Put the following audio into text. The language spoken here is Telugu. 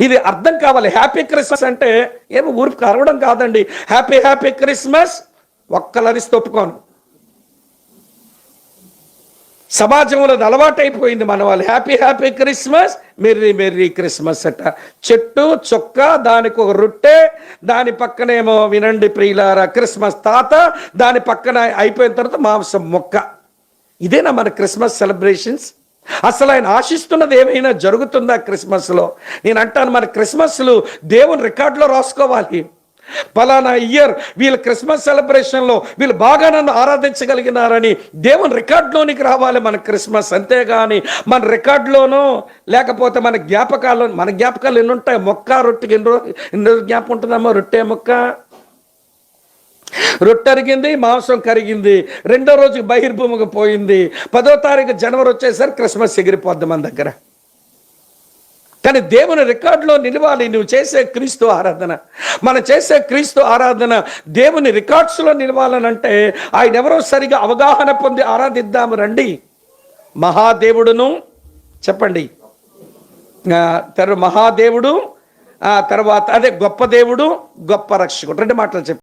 ఇది అర్థం కావాలి. హ్యాపీ క్రిస్మస్ అంటే ఏమో ఊరికి అరవడం కాదండి. హ్యాపీ హ్యాపీ క్రిస్మస్ ఒక్కలరిసి తొప్పుకోను. సమాజంలో అలవాటు అలవాటైపోయింది మన వాళ్ళు. Happy happy Christmas merry merry Christmas అట. చెట్టు చొక్క దానికి ఒక రొట్టె దాని పక్కనేమో వినండి ప్రియులారా క్రిస్మస్ తాత దాని పక్కన అయిపోయిన తర్వాత మాంసం మొక్క. ఇదేనా మన క్రిస్మస్ సెలబ్రేషన్స్ అసలు ఆయన ఆశిస్తున్నది ఏమైనా జరుగుతుందా క్రిస్మస్లో? నేను అంటాను మన క్రిస్మస్లు దేవుని రికార్డులో రాసుకోవాలి. పలానా ఇయర్ వీళ్ళు క్రిస్మస్ సెలబ్రేషన్లో వీళ్ళు బాగా నన్ను ఆరాధించగలిగినారని దేవుని రికార్డులోనికి రావాలి మన క్రిస్మస్ అంతేగాని మన రికార్డులోనో లేకపోతే మన జ్ఞాపకాలు మన జ్ఞాపకాలు ఎన్ని ఉంటాయి మొక్క రొట్టెకి ఎన్ని రోజు ఎన్ని జ్ఞాపకం ఉంటుందమ్మో? రొట్టె మొక్క? రొట్టె అరిగింది మాంసం కరిగింది. రెండో రోజు బహిర్భూమికి పోయింది. పదో తారీఖు జనవరి వచ్చేసరికి క్రిస్మస్ ఎగిరిపోద్ది మన దగ్గర. కానీ దేవుని రికార్డులో నిలవాలి నువ్వు చేసే క్రీస్తు ఆరాధన. మనం చేసే క్రీస్తు ఆరాధన దేవుని రికార్డ్స్లో నిలవాలనంటే ఆయన ఎవరో సరిగా అవగాహన పొంది ఆరాధిద్దాము రండి. మహాదేవుడును చెప్పండి. ఆ, మహాదేవుడు ఆ తర్వాత అదే గొప్ప దేవుడు గొప్ప రక్షకుడు. రెండు మాటలు చెప్పి.